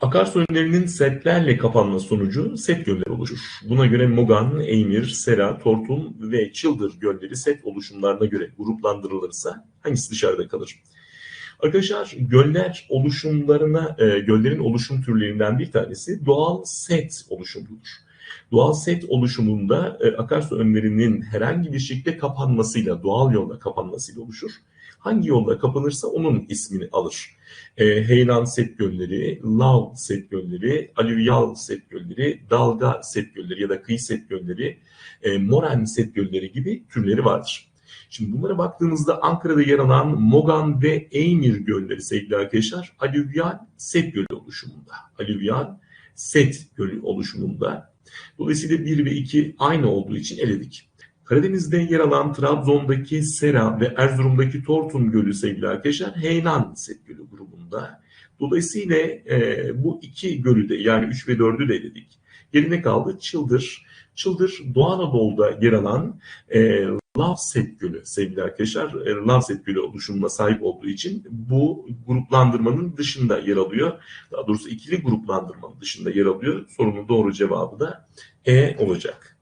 Akarsu önlerinin setlerle kapanma sonucu set gölleri oluşur. Buna göre Mogan, Eymir, Sera, Tortum ve Çıldır gölleri set oluşumlarına göre gruplandırılırsa hangisi dışarıda kalır? Arkadaşlar göller oluşumlarına, e, göllerin oluşum türlerinden bir tanesi doğal set oluşumudur. Doğal set oluşumunda e, akarsu önlerinin herhangi bir şekilde kapanmasıyla, doğal yolla kapanmasıyla oluşur. Hangi yolla kapanırsa onun ismini alır. E, heyelan set gölleri, lav set gölleri, alüvyal set gölleri, dalga set gölleri ya da kıyı set gölleri, e, moren set gölleri gibi türleri vardır. Şimdi bunlara baktığımızda Ankara'da yer alan Mogan ve Eymir gölleri sevgili arkadaşlar alüvyal set gölü oluşumunda. Alüvyal set gölü oluşumunda. Dolayısıyla 1 ve 2 aynı olduğu için eledik. Karadeniz'de yer alan Trabzon'daki Sera ve Erzurum'daki Tortum Gölü sevgili arkadaşlar Heylan Set Gölü grubunda. Dolayısıyla e, bu iki gölü de yani 3 ve 4'ü de eledik. Geride kaldı Çıldır. Çıldır Doğu Anadolu'da yer alan e, Lavset Gölü sevgili arkadaşlar. E, Lavset Gölü oluşumuna sahip olduğu için bu gruplandırmanın dışında yer alıyor. Daha doğrusu ikili gruplandırmanın dışında yer alıyor. Sorunun doğru cevabı da E olacak.